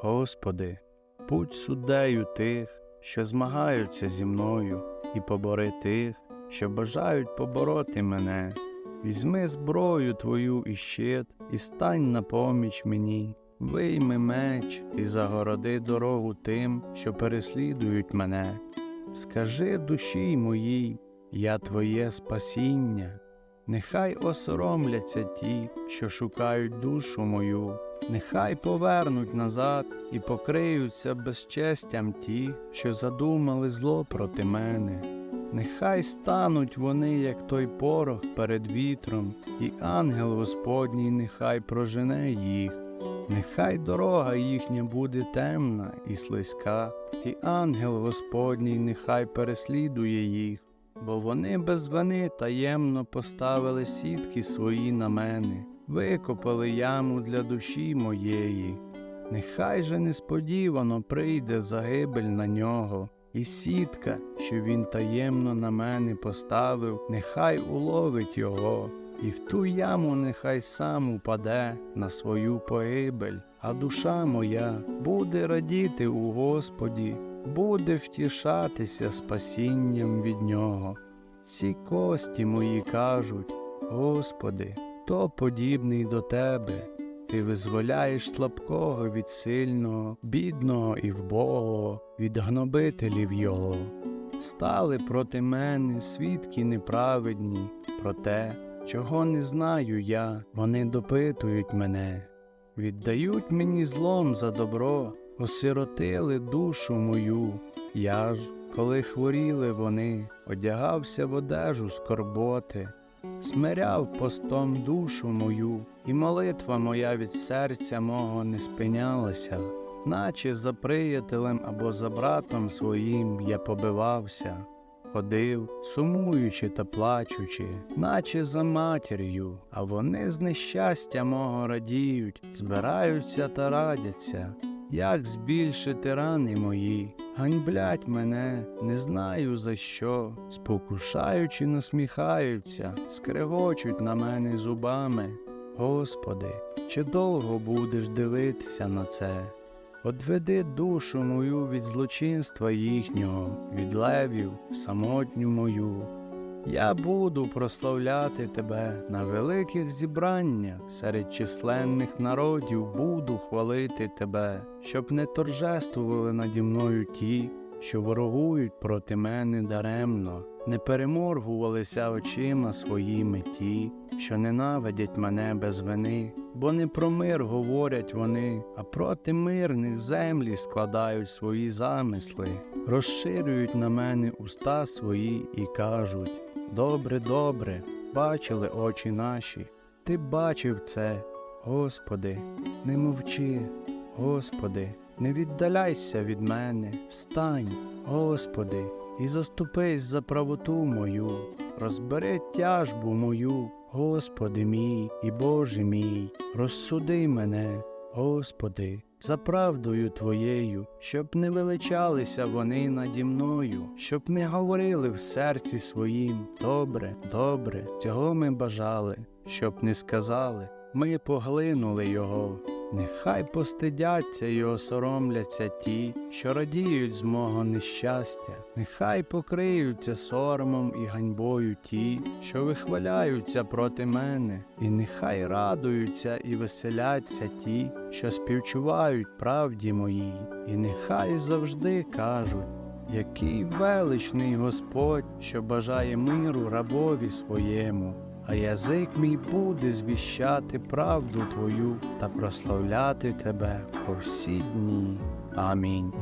Господи, будь суддею тих, що змагаються зі мною, і побори тих, що бажають побороти мене. Візьми зброю твою і щит, і стань на поміч мені. Вийми меч і загороди дорогу тим, що переслідують мене. Скажи душі моїй, я твоє спасіння. Нехай осоромляться ті, що шукають душу мою, нехай повернуть назад і покриються безчестям ті, що задумали зло проти мене. Нехай стануть вони, як той порох перед вітром, і ангел Господній нехай прожене їх. Нехай дорога їхня буде темна і слизька, і ангел Господній нехай переслідує їх, бо вони без вини таємно поставили сітки свої на мене, викопали яму для душі моєї. Нехай же несподівано прийде загибель на нього, і сітка, що він таємно на мене поставив, нехай уловить його, і в ту яму нехай сам упаде на свою погибель, а душа моя буде радіти у Господі, буде втішатися спасінням від нього. Ці кості мої кажуть, Господи, хто подібний до Тебе? Ти визволяєш слабкого від сильного, бідного і вбогого, від гнобителів його. Стали проти мене свідки неправедні, про те, чого не знаю я, вони допитують мене, віддають мені злом за добро, осиротили душу мою. Я ж, коли хворіли вони, одягався в одежу скорботи, смиряв постом душу мою, і молитва моя від серця мого не спинялася, наче за приятелем або за братом своїм я побивався, ходив, сумуючи та плачучи, наче за матір'ю, а вони з нещастя мого радіють, збираються та радяться. Як збільшити рани мої, ганьблять мене, не знаю за що, спокушаючи, насміхаються, скрегочуть на мене зубами. Господи, чи довго будеш дивитися на це? Одведи душу мою від злочинства їхнього, від левів, самотню мою. Я буду прославляти тебе на великих зібраннях, серед численних народів буду хвалити тебе, щоб не торжествували наді мною ті, що ворогують проти мене даремно, не переморгувалися очима своїми ті, що ненавидять мене без вини, бо не про мир говорять вони, а проти мирних землі складають свої замисли, розширюють на мене уста свої і кажуть. Добре, добре, бачили очі наші, ти бачив це, Господи, не мовчи, Господи, не віддаляйся від мене, встань, Господи, і заступись за правоту мою, розбери тяжбу мою, Господи мій і Боже мій, розсуди мене, Господи, за правдою Твоєю, щоб не величалися вони наді мною, щоб не говорили в серці своїм добре, добре, цього ми бажали, щоб не сказали, ми поглинули його. Нехай постидяться і осоромляться ті, що радіють з мого нещастя, нехай покриються соромом і ганьбою ті, що вихваляються проти мене, і нехай радуються і веселяться ті, що співчувають правді моїй, і нехай завжди кажуть. Який величний Господь, що бажає миру рабові своєму, а язик мій буде звіщати правду Твою та прославляти Тебе по всі дні. Амінь.